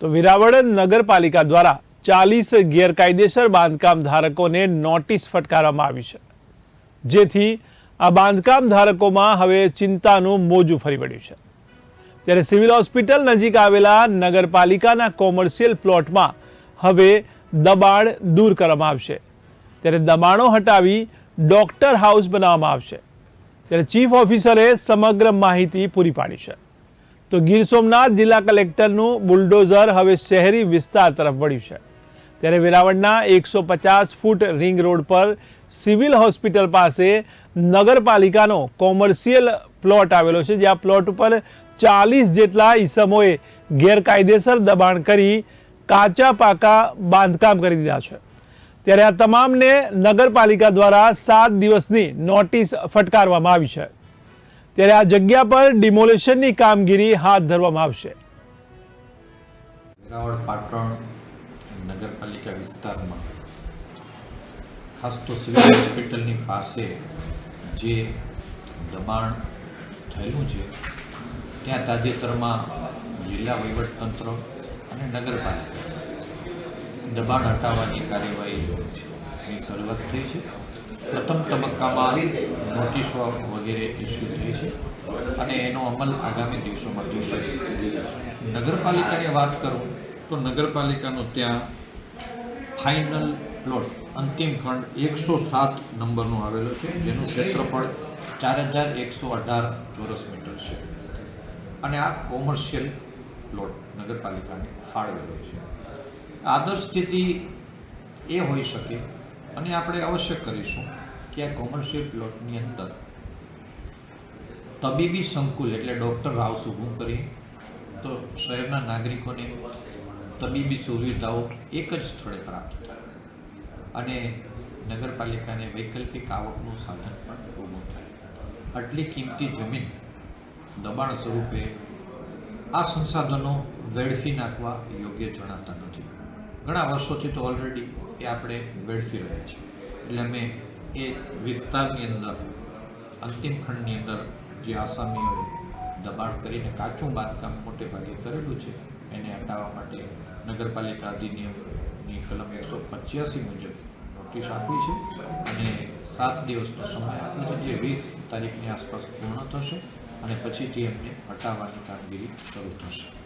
તો વેરાવળ નગરપાલિકા દ્વારા ચાલીસ ગેરકાયદેસર બાંધકામ ધારકોને નોટિસ ફટકારવામાં આવી છે. જેથી આ બાંધકામ ધારકોમાં હવે ચિંતાનું મોજું ફરી વળ્યું છે. ત્યારે સિવિલ હોસ્પિટલ નજીક આવેલા નગરપાલિકાના કોમર્શિયલ પ્લોટમાં હવે દબાણ દૂર કરવામાં આવશે. ત્યારે દબાણો હટાવી ડોક્ટર હાઉસ બનાવવામાં આવશે. ત્યારે ચીફ ઓફિસરે સમગ્ર માહિતી પૂરી પાડી છે. તો ગીર સોમનાથ જિલ્લા કલેક્ટરનું બુલડોઝર હવે શહેરી વિસ્તાર તરફ વળ્યું છે. ત્યારે વેરાવળના એકસો પચાસ ફૂટ રિંગ રોડ પર સિવિલ હોસ્પિટલ પાસે નગરપાલિકાનો કોમર્શિયલ પ્લોટ આવેલો છે જ્યાં પ્લોટ ઉપર ચાલીસ જેટલા ઈસમોએ ગેરકાયદેસર દબાણ કરી કાચા પાકા બાંધકામ કરી દીધા છે. ત્યારે આ તમામને નગરપાલિકા દ્વારા સાત દિવસની નોટિસ ફટકારવામાં આવી છે. ત્યારે આ જગ્યા પર ડિમોલેશનની કામગીરી હાથ ધરવામાં આવશે. વેરાવળ પાટણ નગરપાલિકા વિસ્તારમાં, ખાસ તો સિવિલ હોસ્પિટલની પાસે જે દબાણ થયેલું છે, ત્યાં તાજેતરમાં જિલ્લા વહીવટતંત્ર અને નગરપાલિકા દબાણ હટાવવાની કાર્યવાહીની શરૂઆત થઈ છે. પ્રથમ તબક્કામાં નોટિસો વગેરે ઇસ્યુ થઈ છે અને એનો અમલ આગામી દિવસોમાં થશે. નગરપાલિકાની વાત કરું તો નગરપાલિકાનો ત્યાં ફાઇનલ પ્લોટ અંતિમ ખંડ એકસો સાત નંબરનો આવેલો છે, જેનું ક્ષેત્રફળ ચાર હજાર એકસો અઢાર ચોરસ મીટર છે. અને આ કોમર્શિયલ પ્લોટ નગરપાલિકાને ફાળવેલો છે. આદર્શ સ્થિતિ એ હોઈ શકે અને આપણે અવશ્ય કરીશું કે આ કોમર્શિયલ પ્લોટની અંદર તબીબી સંકુલ એટલે ડૉક્ટર હાઉસ ઊભું કરી તો શહેરના નાગરિકોને તબીબી સુવિધાઓ એક જ સ્થળે પ્રાપ્ત થાય. અને નગરપાલિકાને વૈકલ્પિક આવકનું સાધન પણ ઊભું થાય. આટલી કિંમતી જમીન દબાણ સ્વરૂપે આ સંસાધનો વેડફી નાખવા યોગ્ય જણાતા નથી. ઘણા વર્ષોથી તો ઓલરેડી એ આપણે વેડફી રહ્યા છીએ. એટલે અમે એ વિસ્તારની અંદર, અંતિમ ખંડની અંદર જે આસામીઓએ દબાણ કરીને કાચું બાંધકામ મોટે ભાગે કરેલું છે, એને હટાવવા માટે નગરપાલિકા અધિનિયમની કલમ એકસો પચ્યાસી મુજબ નોટિસ આપી છે અને સાત દિવસનો સમય આપ્યો છે, જે વીસ તારીખની આસપાસ પૂર્ણ થશે અને પછીથી એમને હટાવવાની કામગીરી શરૂ થશે.